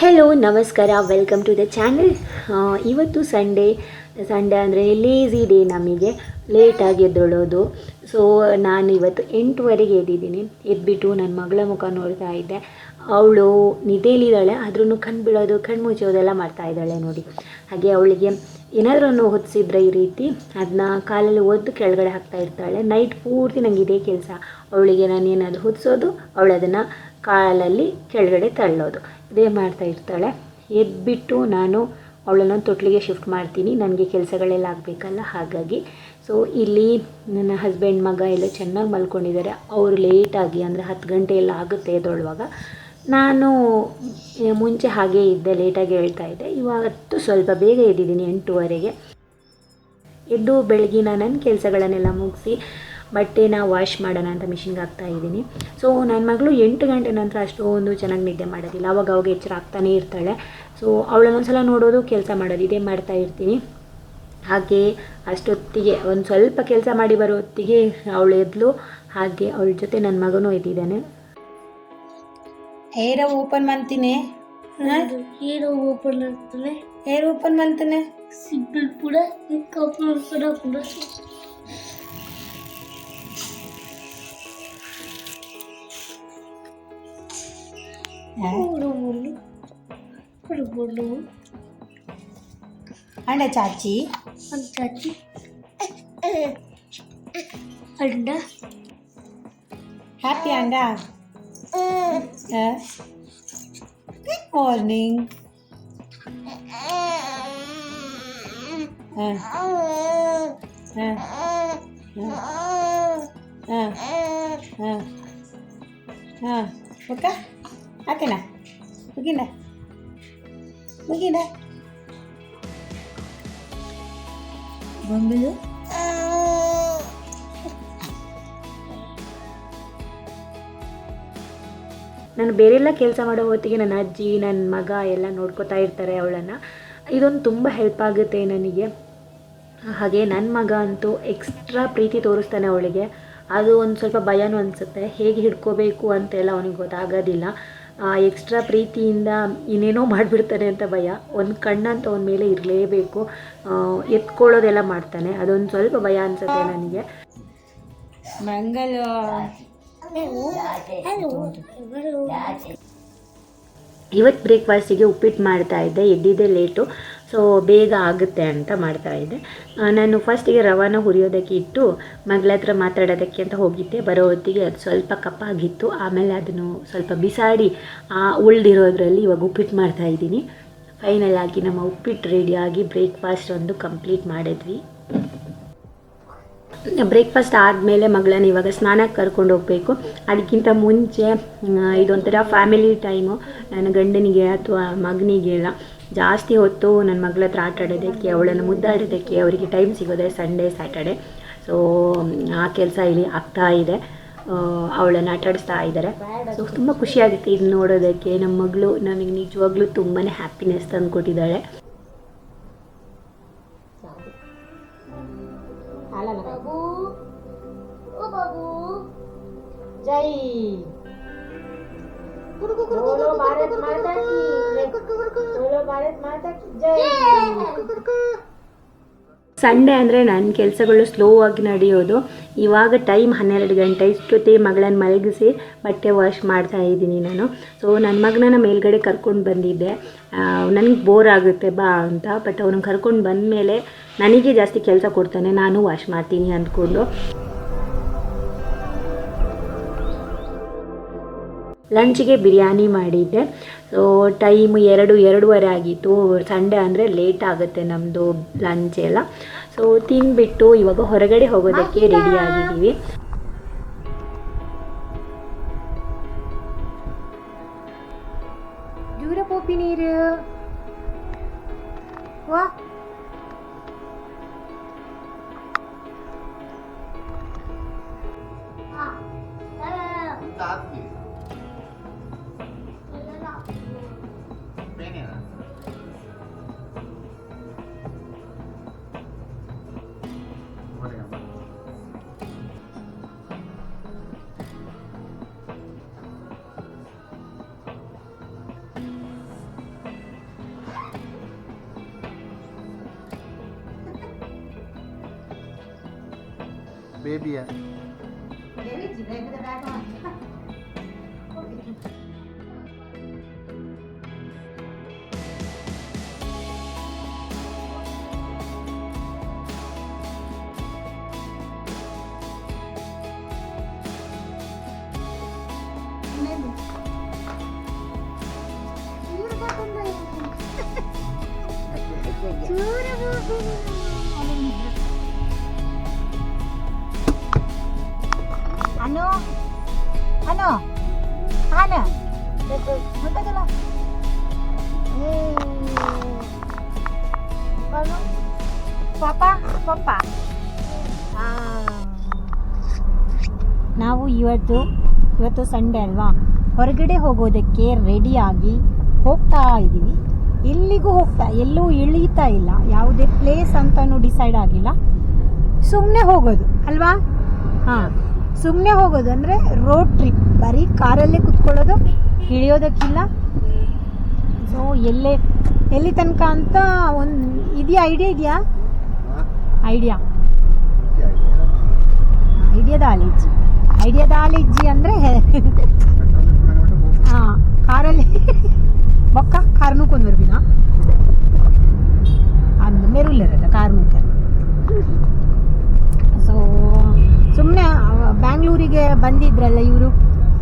Hello ನಮಸ್ಕಾರ welcome to the channel ಇವತ್ತು Sunday Sunday ಅಂದರೆ ಲೇಝಿ ಡೇ ನಮಗೆ. ಲೇಟಾಗಿ ಎದ್ದೊಳೋದು. ಸೊ ನಾನು ಇವತ್ತು ಎಂಟುವರೆಗೆ ಎದ್ದಿದ್ದೀನಿ. ಎದ್ಬಿಟ್ಟು ನನ್ನ ಮಗಳ ಮುಖ ನೋಡ್ತಾ ಇದ್ದೆ. ಅವಳು ನಿದ್ದೆಲಿದ್ದಾಳೆ ಆದ್ರೂ ಕಣ್ಣು ಬಿಡೋದು ಕಣ್ಣು ಮುಚ್ಚೋದೆಲ್ಲ ಮಾಡ್ತಾ ಇದ್ದಾಳೆ ನೋಡಿ. ಹಾಗೆ ಅವಳಿಗೆ ಏನಾದ್ರೂ ಹೊತ್ತಿಸಿದ್ರೆ ಈ ರೀತಿ ಅದನ್ನ ಕಾಲಲ್ಲಿ ಒದ್ದು ಕೆಳಗಡೆ ಹಾಕ್ತಾ ಇರ್ತಾಳೆ. ನೈಟ್ ಪೂರ್ತಿ ನನಗೆ ಇದೇ ಕೆಲಸ. ಅವಳಿಗೆ ನಾನು ಏನಾದರೂ ಹೊದಿಸೋದು ಅವಳು ಕಾಲಲ್ಲಿ ಕೆಳಗಡೆ ತಳ್ಳೋದು. ಇದೇ ಮಾಡ್ತಾ ಇರ್ತಾಳೆ. ಎದ್ಬಿಟ್ಟು ನಾನು ಅವಳನ್ನು ತೊಟ್ಲಿಗೆ ಶಿಫ್ಟ್ ಮಾಡ್ತೀನಿ. ನನಗೆ ಕೆಲಸಗಳೆಲ್ಲ ಆಗಬೇಕಲ್ಲ? ಹಾಗಾಗಿ. ಸೊ ಇಲ್ಲಿ ನನ್ನ ಹಸ್ಬೆಂಡ್ ಮಗ ಎಲ್ಲ ಚೆನ್ನಾಗಿ ಮಲ್ಕೊಂಡಿದ್ದಾರೆ. ಅವರು ಲೇಟಾಗಿ ಅಂದರೆ ಹತ್ತು ಗಂಟೆ ಎಲ್ಲ ಆಗುತ್ತೆ ಎದ್ದೊಳ್ಳುವಾಗ ನಾನು ಮುಂಚೆ ಹಾಗೇ ಇದ್ದೆ ಲೇಟಾಗಿ ಹೇಳ್ತಾ ಇದ್ದೆ. ಇವತ್ತು ಸ್ವಲ್ಪ ಬೇಗ ಎದ್ದಿದ್ದೀನಿ ಎಂಟೂವರೆಗೆ. ಎದ್ದು ಬೆಳಗಿನ ನನ್ನ ಕೆಲಸಗಳನ್ನೆಲ್ಲ ಮುಗಿಸಿ ಬಟ್ಟೆನ ವಾಶ್ ಮಾಡೋಣ ಅಂತ ಮಿಷಿನ್ಗೆ ಹಾಕ್ತಾ ಇದ್ದೀನಿ. ಸೊ ನನ್ನ ಮಗಳು ಎಂಟು ಗಂಟೆ ನಂತರ ಅಷ್ಟೊಂದು ಚೆನ್ನಾಗಿ ನಿದ್ದೆ ಮಾಡೋದಿಲ್ಲ. ಅವಾಗ ಅವಾಗ ಎಚ್ಚರ ಆಗ್ತಾನೇ ಇರ್ತಾಳೆ. ಸೊ ಅವಳನ್ನೊಂದ್ಸಲ ನೋಡೋದು ಕೆಲಸ ಮಾಡೋದು ಇದೇ ಮಾಡ್ತಾ ಇರ್ತೀನಿ. ಹಾಗೆ ಅಷ್ಟೊತ್ತಿಗೆ ಒಂದು ಸ್ವಲ್ಪ ಕೆಲಸ ಮಾಡಿ ಬರೋ ಹೊತ್ತಿಗೆ ಅವಳು ಎದ್ಲು. ಹಾಗೆ ಅವಳ ಜೊತೆ ನನ್ನ ಮಗನೂ ಎದ್ದಿದ್ದಾನೆ. ಹೇರ ಓಪನ್ ಮಾಡ್ತೀನಿ. ಹೇರ್ ಓಪನ್ ಮಾಡ್ತಾನೆ ಹೇರ್ ಓಪನ್ ಮಾಡ್ತಾನೆ. ಸಿಂಪಲ್ ಕೂಡ ಓಪನ್ ಕೂಡ ఇప్పుడు బుడ్డు అండ చాచి చాచి అండ హ్యాపీ అండ గుడ్ మార్నింగ్ ఓకే ಹಾಕೇನಾ? ಮುಗಿಂದ ಬಂಬಿಲು ನಾನು ಬೇರೆಲ್ಲ ಕೆಲಸ ಮಾಡೋ ಹೊತ್ತಿಗೆ ನನ್ನ ಅಜ್ಜಿ ನನ್ನ ಮಗ ಎಲ್ಲ ನೋಡ್ಕೋತಾ ಇರ್ತಾರೆ ಅವಳನ್ನು. ಇದೊಂದು ತುಂಬ ಹೆಲ್ಪ್ ಆಗುತ್ತೆ ನನಗೆ. ಹಾಗೆ ನನ್ನ ಮಗ ಅಂತೂ ಎಕ್ಸ್ಟ್ರಾ ಪ್ರೀತಿ ತೋರಿಸ್ತಾನೆ ಅವಳಿಗೆ. ಅದು ಒಂದು ಸ್ವಲ್ಪ ಭಯನೂ ಅನಿಸುತ್ತೆ. ಹೇಗೆ ಹಿಡ್ಕೋಬೇಕು ಅಂತೆಲ್ಲ ಅವನಿಗೆ ಗೊತ್ತಾಗೋದಿಲ್ಲ. ಎಕ್ಸ್ಟ್ರಾ ಪ್ರೀತಿಯಿಂದ ಇನ್ನೇನೋ ಮಾಡಿಬಿಡ್ತಾನೆ ಅಂತ ಭಯ. ಒಂದು ಕಣ್ಣಂತ ಅವನ ಮೇಲೆ ಇರಲೇಬೇಕು. ಎತ್ಕೊಳ್ಳೋದೆಲ್ಲ ಮಾಡ್ತಾನೆ. ಅದೊಂದು ಸ್ವಲ್ಪ ಭಯ ಅನಿಸುತ್ತೆ ನನಗೆ. ಮಂಗಲು ಇವತ್ತು ಬ್ರೇಕ್ಫಾಸ್ಟಿಗೆ ಉಪ್ಪಿಟ್ಟು ಮಾಡ್ತಾ ಇದ್ದೆ. ಎದ್ದಿದ್ದೆ ಲೇಟು ಸೊ ಬೇಗ ಆಗುತ್ತೆ ಅಂತ ಮಾಡ್ತಾ ಇದ್ದೆ. ನಾನು ಫಸ್ಟಿಗೆ ರವಾನ ಹುರಿಯೋದಕ್ಕೆ ಇಟ್ಟು, ಮಗಳ ಹತ್ರ ಮಾತಾಡೋದಕ್ಕೆ ಅಂತ ಹೋಗಿದ್ದೆ. ಬರೋ ಹೊತ್ತಿಗೆ ಅದು ಸ್ವಲ್ಪ ಕಪ್ಪಾಗಿತ್ತು. ಆಮೇಲೆ ಅದನ್ನು ಸ್ವಲ್ಪ ಬಿಸಾಡಿ, ಆ ಉಳ್ದಿರೋದ್ರಲ್ಲಿ ಇವಾಗ ಉಪ್ಪಿಟ್ಟು ಮಾಡ್ತಾ ಇದ್ದೀನಿ. ಫೈನಲ್ ಆಗಿ ನಮ್ಮ ಉಪ್ಪಿಟ್ಟು ರೆಡಿಯಾಗಿ ಬ್ರೇಕ್ಫಾಸ್ಟ್ ಒಂದು ಕಂಪ್ಲೀಟ್ ಮಾಡಿದ್ವಿ. ಬ್ರೇಕ್ಫಾಸ್ಟ್ ಆದಮೇಲೆ ಮಗಳನ್ನ ಇವಾಗ ಸ್ನಾನಕ್ಕೆ ಕರ್ಕೊಂಡು ಹೋಗಬೇಕು. ಅದಕ್ಕಿಂತ ಮುಂಚೆ ಇದೊಂಥರ ಫ್ಯಾಮಿಲಿ ಟೈಮು ನನ್ನ ಗಂಡನಿಗೆ ಅಥವಾ ಮಗನಿಗೆಲ್ಲ ಜಾಸ್ತಿ ಹೊತ್ತು ನನ್ನ ಮಗಳ ಹತ್ರ ಆಟ ಆಡೋದಕ್ಕೆ ಅವಳನ್ನು ಮುದ್ದಾಡೋದಕ್ಕೆ ಅವರಿಗೆ ಟೈಮ್ ಸಿಗೋದೆ ಸಂಡೇ ಸ್ಯಾಟರ್ಡೆ ಸೊ ಆ ಕೆಲಸ ಇಲ್ಲಿ ಆಗ್ತಾ ಇದೆ ಅವಳನ್ನು ಆಟ ಆಡಿಸ್ತಾ ಇದ್ದಾರೆ ಸೊ ತುಂಬ ಖುಷಿಯಾಗುತ್ತೆ ಇದು ನೋಡೋದಕ್ಕೆ ನಮ್ಮ ಮಗಳು ನನಗೆ ನಿಜವಾಗ್ಲೂ ತುಂಬಾ ಹ್ಯಾಪಿನೆಸ್ ತಂದು ಕೊಟ್ಟಿದ್ದಾಳೆ ಬಾಬು ಓ ಬಾಬು ಜೈ बोलो भारत माता की बोलो ಭಾರತ್ ಮಾತಾ ಕಿ ಜೈ ಸಂಡೇ ಅಂದರೆ ನನ್ನ ಕೆಲಸಗಳು ಸ್ಲೋ ಆಗಿ ನಡೆಯೋದು ಇವಾಗ ಟೈಮ್ ಹನ್ನೆರಡು ಗಂಟೆ ಇಷ್ಟೊತ್ತೇ ಮಗಳನ್ನ ಮಲಗಿಸಿ ಬಟ್ಟೆ ವಾಶ್ ಮಾಡ್ತಾ ಇದ್ದೀನಿ ನಾನು ಸೊ ನನ್ನ ಮಗನನ್ನ ಮೇಲ್ಗಡೆ ಕರ್ಕೊಂಡು ಬಂದಿದ್ದೆ ನನಗೆ ಬೋರ್ ಆಗುತ್ತೆ ಬಾ ಅಂತ ಬಟ್ ಅವನು ಕರ್ಕೊಂಡು ಬಂದಮೇಲೆ ನನಗೆ ಜಾಸ್ತಿ ಕೆಲಸ ಕೊಡ್ತಾನೆ ನಾನು ವಾಶ್ ಮಾಡ್ತೀನಿ ಅಂದ್ಕೊಂಡು ಲಂಚಿಗೆ ಬಿರಿಯಾನಿ ಮಾಡಿದ್ದೆ ಸೊ ಟೈಮ್ ಎರಡು ಎರಡೂವರೆ ಆಗಿತ್ತು. ಸಂಡೇ ಅಂದರೆ ಲೇಟ್ ಆಗುತ್ತೆ ನಮ್ಮದು ಲಂಚ್ ಎಲ್ಲ. ಸೊ ತಿನ್ಬಿಟ್ಟು ಇವಾಗ ಹೊರಗಡೆ ಹೋಗೋದಕ್ಕೆ ರೆಡಿ ಆಗಿದ್ದೀವಿ. ದೂರ ಪೋಪಿ ನೀರು. ವಾ. Baby. ಬೇಬಿಯ lang. ಅನು Ano? Papa? Papa. ಪಾಪ ನಾವು ಇವತ್ತು ಇವತ್ತು ಸಂಡೆ ಅಲ್ವಾ ಹೊರಗಡೆ ಹೋಗೋದಕ್ಕೆ ರೆಡಿಯಾಗಿ ಹೋಗ್ತಾ ಇದ್ದೀವಿ ಎಲ್ಲಿಗೂ ಹೋಗ್ತಾ, ಎಲ್ಲೂ ಇಳೀತಾ ಇಲ್ಲ. ಯಾವುದೇ ಪ್ಲೇಸ್ ಅಂತಲೂ ಡಿಸೈಡ್ ಆಗಿಲ್ಲ. ಸುಮ್ಮನೆ ಹೋಗೋದು, ಅಲ್ವಾ? ಹಾಂ ಸುಮ್ಮನೆ ಹೋಗೋದು ಅಂದರೆ ರೋಡ್ ಟ್ರಿಪ್ ಬರೀ ಕಾರಲ್ಲೇ ಕುತ್ಕೊಳ್ಳೋದು, ಇಳಿಯೋದಕ್ಕಿಲ್ಲ. ಸೊ ಎಲ್ಲೇ, ಎಲ್ಲಿ ತನಕ ಅಂತ ಒಂದು, ಇದೆಯಾ ಐಡಿಯಾ ಇದೆಯಾ? ಐಡಿಯಾ ಐಡಿಯಾದ ಆಲೇಜಿ ಐಡಿಯಾದ ಆಲೇಜಿ ಅಂದರೆ ಹಾಂ ಕಾರಲ್ಲಿ ಬೊಕ್ಕ ಕಾರ್ನು ಕೊಂದರ್ಬಿನ ಅಂದು ಮೆರುಲಿರದ ಕಾರ್ನು ಸೊ ಸುಮ್ಮನೆ ಬ್ಯಾಂಗ್ಳೂರಿಗೆ ಬಂದಿದ್ರಲ್ಲ ಇವರು.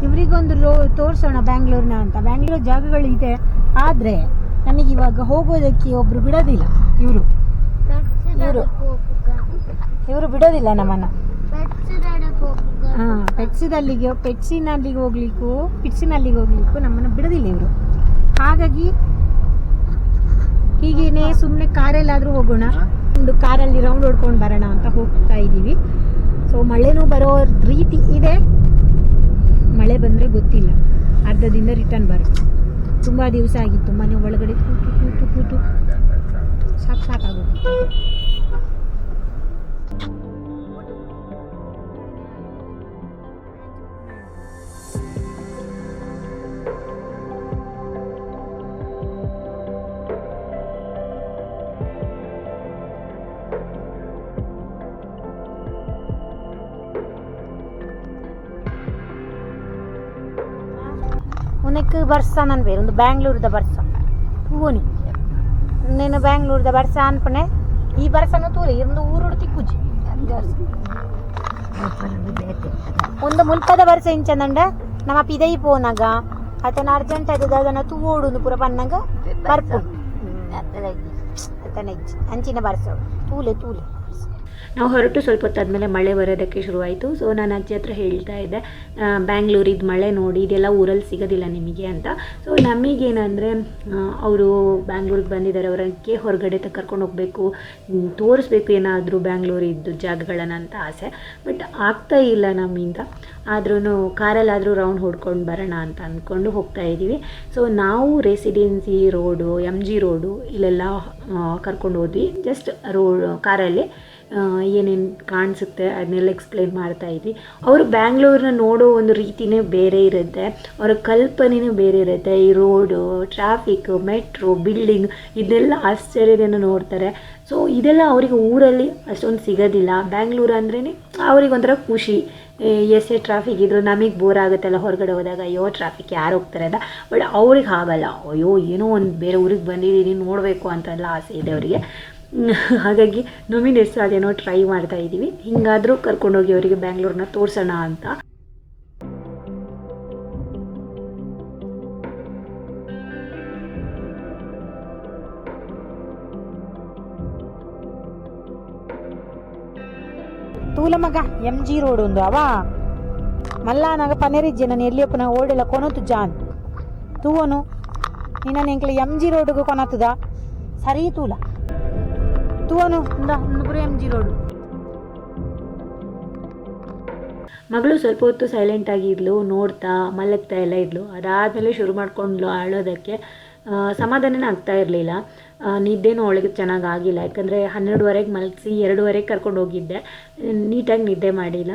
ಇವರಿಗೊಂದು ರೋ, ತೋರಿಸೋಣ ಬ್ಯಾಂಗ್ಳೂರ್ನ ಅಂತ. ಬ್ಯಾಂಗ್ಳೂರ್ ಜಾಗಗಳಿದೆ ಆದರೆ, ನಮಗೆ ಇವಾಗ ಹೋಗೋದಕ್ಕೆ ಒಬ್ರು ಬಿಡೋದಿಲ್ಲ. ಇವರು. ಇವರು. ಇವರು ಬಿಡೋದಿಲ್ಲ ನಮ್ಮನ್ನ. ಹಾಂ ಪೆಟ್ಸಿದಲ್ಲಿಗೆ ಪೆಟ್ಸಿನಲ್ಲಿಗೆ ಹೋಗ್ಲಿಕ್ಕೂ, ಪಿಟ್ಸಿನಲ್ಲಿಗೆ ಹೋಗ್ಲಿಕ್ಕೂ ನಮ್ಮನ್ನ ಬಿಡೋದಿಲ್ಲ ಇವರು. ಹಾಗಾಗಿ ಹೀಗೇನೆ ಸುಮ್ಮನೆ ಕಾರಲ್ಲಾದರೂ ಹೋಗೋಣ. ಒಂದು ಕಾರಲ್ಲಿ ರೌಂಡ್ ಹೊಡ್ಕೊಂಡು ಬರೋಣ ಅಂತ ಹೋಗ್ತಾ ಇದ್ದೀವಿ. ಸೊ ಮಳೆನೂ ಬರೋ ರೀತಿ ಇದೆ. ಮಳೆ ಬಂದರೆ ಗೊತ್ತಿಲ್ಲ. ಅರ್ಧದಿಂದ ರಿಟರ್ನ್ ಬರುತ್ತೆ. ತುಂಬ ದಿವಸ ಆಗಿತ್ತು. ಮನೆ ಒಳಗಡೆ ಕೂತು ಕೂತು ಕೂತು. ಸಾಕು ಸಾಕಾಗೋದು നിനക്ക് ബർസാന്നാണ് പേര് ഒന്ന് ಬರ್ಸ. ബർസ പൂവോനി నేను బెంగళూరుద బర్స అనుకునే ఈ బర్సను తూలి ఇరందు ఊరుడు తిక్కుజి ಒಂದು ಮುಲ್ಪದ ವರ್ಷ ಇಂಚಂದಂಡ ನಮ್ಮ ಪಿದೈ ಪೋನಾಗ ಅತನ ಅರ್ಜೆಂಟ್ ಆದ ಅದನ್ನ ತೂ ಓಡುನು ಪುರ ಬನ್ನಂಗ ಬರ್ಪು. ಅತನ ಅಂಚಿನ ಬರ್ಸ. ತೂಲೆ ತೂಲೆ. ನಾವು ಹೊರಟು ಸ್ವಲ್ಪ ಹೊತ್ತಾದಮೇಲೆ ಮಳೆ ಬರೋದಕ್ಕೆ ಶುರುವಾಯಿತು. ಸೊ ನಾನು ಅಜ್ಜಿ ಹತ್ರ ಹೇಳ್ತಾ ಇದ್ದೆ ಬ್ಯಾಂಗ್ಳೂರಿದ್ದು ಮಳೆ ನೋಡಿ, ಇದೆಲ್ಲ ಊರಲ್ಲಿ ಸಿಗೋದಿಲ್ಲ ನಿಮಗೆ ಅಂತ. ಸೊ ನಮಗೇನಂದರೆ ಅವರು ಬ್ಯಾಂಗ್ಳೂರಿಗೆ ಬಂದಿದ್ದಾರೆ ಅವರಿಗೆ ಹೊರಗಡೆ ಕರ್ಕೊಂಡು ಹೋಗಬೇಕು ತೋರಿಸ್ಬೇಕು ಏನಾದರೂ ಬ್ಯಾಂಗ್ಳೂರಿದ್ದು ಜಾಗಗಳನ್ನು ಅಂತ ಆಸೆ. ಬಟ್ ಆಗ್ತಾ ಇಲ್ಲ ನಮ್ಮಿಂದ. ಆದ್ರೂ ಕಾರಲ್ಲಾದರೂ ರೌಂಡ್ ಹೊಡ್ಕೊಂಡು ಬರೋಣ ಅಂತ ಅಂದ್ಕೊಂಡು ಹೋಗ್ತಾ ಇದ್ದೀವಿ ಸೊ ನಾವು residency road M G road ಇಲ್ಲೆಲ್ಲ ಕರ್ಕೊಂಡು ಹೋದ್ವಿ. ಜಸ್ಟ್ ರೋ ಕಾರಲ್ಲಿ. ಏನೇನು ಕಾಣಿಸುತ್ತೆ ಅದನ್ನೆಲ್ಲ ಎಕ್ಸ್ಪ್ಲೇನ್ ಮಾಡ್ತಾ ಇದ್ವಿ. ಅವರು ಬ್ಯಾಂಗ್ಳೂರನ್ನ ನೋಡೋ ಒಂದು ರೀತಿನೇ ಬೇರೆ ಇರುತ್ತೆ. ಅವರ ಕಲ್ಪನೆನೇ ಬೇರೆ ಇರುತ್ತೆ. ಈ ರೋಡು ಟ್ರಾಫಿಕ್ ಮೆಟ್ರೋ ಬಿಲ್ಡಿಂಗ್ ಇದೆಲ್ಲ ಆಶ್ಚರ್ಯದಿಂದ ನೋಡ್ತಾರೆ. ಸೊ ಇದೆಲ್ಲ ಅವರಿಗೆ ಊರಲ್ಲಿ ಅಷ್ಟೊಂದು ಸಿಗೋದಿಲ್ಲ. ಬ್ಯಾಂಗ್ಳೂರು ಅಂದ್ರೇ ಅವ್ರಿಗೆ ಒಂಥರ ಖುಷಿ. ಎಷ್ಟೇ ಟ್ರಾಫಿಕ್ ಇದ್ರು ನಮಗೆ ಬೋರ್ ಆಗುತ್ತಲ್ಲ ಹೊರಗಡೆ ಹೋದಾಗ. ಅಯ್ಯೋ ಟ್ರಾಫಿಕ್ ಯಾರು ಹೋಗ್ತಾರೆ ಅಂತ. ಬಟ್ ಅವ್ರಿಗೆ ಆಗಲ್ಲ ಅಯ್ಯೋ, ಏನೋ ಒಂದು ಬೇರೆ ಊರಿಗೆ ಬಂದಿದ್ದೀನಿ ನೋಡಬೇಕು ಅಂತೆಲ್ಲ ಆಸೆ ಇದೆ ಅವರಿಗೆ. ಹಾಗಾಗಿ ನಮಗೆ ಎಷ್ಟು ಅದೇನೋ ಟ್ರೈ ಮಾಡ್ತಾ ಇದ್ದೀವಿ. ಹಿಂಗಾದರೂ ಕರ್ಕೊಂಡೋಗಿ ಅವರಿಗೆ ಬ್ಯಾಂಗ್ಳೂರ್ನ ತೋರಿಸೋಣ ಅಂತ. ತೂಲ ಮಗ ಎಂ ಜಿ ರೋಡ್ ಒಂದು ಅವ? ಮಲ್ಲ ನಾಗ ಪನೇರಿಜ್ಜೆ ನಾನು ಎಲ್ಲಿಯಪ್ಪ ನಾ ಓಡೆಲ್ಲ ಕೊನತು ಜಾನ್? ತೂವನು ನೀನು ಎಂಕ್ಲೆ ಎಂ ಜಿ ರೋಡ್ಗೂ ಕೊನತದ ಸರಿ ತೂಲ. ಜಿ ರೋಡ್ ಮಗಳು ಸ್ವಲ್ಪ ಹೊತ್ತು ಸೈಲೆಂಟ್ ಆಗಿದ್ಲು ನೋಡ್ತಾ ಮಲಗ್ತಾ ಎಲ್ಲ ಇದ್ಲು. ಅದಾದಮೇಲೆ ಶುರು ಮಾಡ್ಕೊಂಡ್ಲು ಅಳೋದಕ್ಕೆ ಆ, ಸಮಾಧಾನನೇ ಆಗ್ತಾ ಇರಲಿಲ್ಲ. ನಿದ್ದೆನೂ ಅವಳಿಗೆ ಚೆನ್ನಾಗಿ ಆಗಿಲ್ಲ. ಯಾಕಂದರೆ ಹನ್ನೆರಡುವರೆಗೆ ಮಲಗಿಸಿ ಎರಡೂವರೆಗೆ ಕರ್ಕೊಂಡು ಹೋಗಿದ್ದೆ. ನೀಟಾಗಿ ನಿದ್ದೆ ಮಾಡಿಲ್ಲ.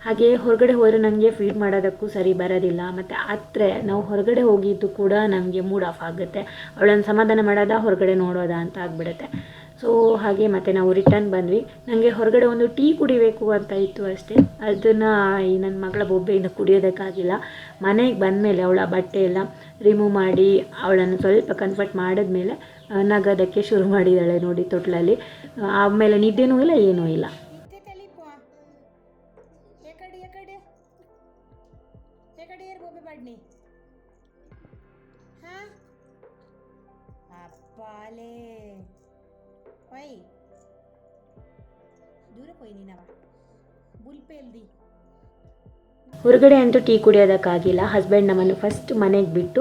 ಹಾಗೆ ಹೊರಗಡೆ ಹೋದರೆ ನನಗೆ ಫೀಡ್ ಮಾಡೋದಕ್ಕೂ ಸರಿ ಬರೋದಿಲ್ಲ. ಮತ್ತು ಆದರೆ ನಾವು ಹೊರಗಡೆ ಹೋಗಿದ್ದು ಕೂಡ ನಮಗೆ ಮೂಡ್ ಆಫ್ ಆಗುತ್ತೆ. ಅವಳನ್ನು ಸಮಾಧಾನ ಮಾಡೋದಾ ಹೊರಗಡೆ ನೋಡೋದಾ ಅಂತ ಆಗಿಬಿಡುತ್ತೆ. ಸೊ ಹಾಗೆ ಮತ್ತೆ ನಾವು ರಿಟರ್ನ್ ಬಂದ್ವಿ. ನನಗೆ ಹೊರಗಡೆ ಒಂದು ಟೀ ಕುಡಿಬೇಕು ಅಂತ ಇತ್ತು ಅಷ್ಟೇ. ಅದನ್ನು ಈ ನನ್ನ ಮಗಳ ಬೊಬ್ಬೆಯಿಂದ ಕುಡಿಯೋದಕ್ಕಾಗಿಲ್ಲ. ಮನೆಗೆ ಬಂದಮೇಲೆ ಅವಳ ಬಟ್ಟೆ ಎಲ್ಲ ರಿಮೂವ್ ಮಾಡಿ, ಅವಳನ್ನು ಸ್ವಲ್ಪ ಕನ್ಫರ್ಟ್ ಮಾಡಿದ್ಮೇಲೆ ನಗೋದಕ್ಕೆ ಶುರು ಮಾಡಿದ್ದಾಳೆ ನೋಡಿ ತೊಟ್ಲಲ್ಲಿ. ಆಮೇಲೆ ನಿದ್ದೆನೂ ಇಲ್ಲ, ಏನೂ ಇಲ್ಲ. ತಲಿಪುವ ಎಕಡೆ ಎಕಡೆ ಎಕಡೆ ಏರ್ ಬೋಬೆ ಬಡ್ನಿ ಹಾ ಒಯ್ ದೂರ ಪೋಯ್ ನೀನವ. ಬುಲ್ಪೇಲ್ದಿ ಹೊರಗಡೆ ಅಂತೂ ಟೀ ಕುಡಿಯೋದಕ್ಕಾಗಿಲ್ಲ. ಹಸ್ಬೆಂಡ್ ನಮ್ಮನ್ನು ಫಸ್ಟ್ ಮನೆಗೆ ಬಿಟ್ಟು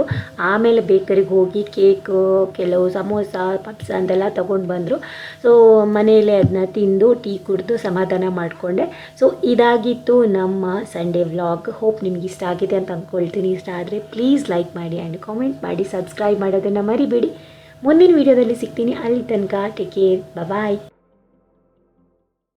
ಆಮೇಲೆ ಬೇಕರಿಗೆ ಹೋಗಿ ಕೇಕು ಕೆಲವು ಸಮೋಸ ಪಪ್ಸ ಅಂತೆಲ್ಲ ತೊಗೊಂಡು ಬಂದರು. ಸೊ ಮನೆಯಲ್ಲೇ ಅದನ್ನ ತಿಂದು ಟೀ ಕುಡಿದು ಸಮಾಧಾನ ಮಾಡಿಕೊಂಡೆ. ಸೊ ಇದಾಗಿತ್ತು ನಮ್ಮ ಸಂಡೇ ವ್ಲಾಗ್ ಹೋಪ್ ನಿಮ್ಗೆ ಇಷ್ಟ ಆಗಿದೆ ಅಂತ ಅಂದ್ಕೊಳ್ತೀನಿ ಇಷ್ಟ ಆದರೆ ಪ್ಲೀಸ್ ಲೈಕ್ ಮಾಡಿ ಆ್ಯಂಡ್ ಕಾಮೆಂಟ್ ಮಾಡಿ. ಸಬ್ಸ್ಕ್ರೈಬ್ ಮಾಡೋದನ್ನು ಮರಿಬೇಡಿ. ಮುಂದಿನ ವೀಡಿಯೋದಲ್ಲಿ ಸಿಗ್ತೀನಿ. ಅಲ್ಲಿ ತನಕ ಟೇಕ್ ಕೇರ್ ಬಾಯ್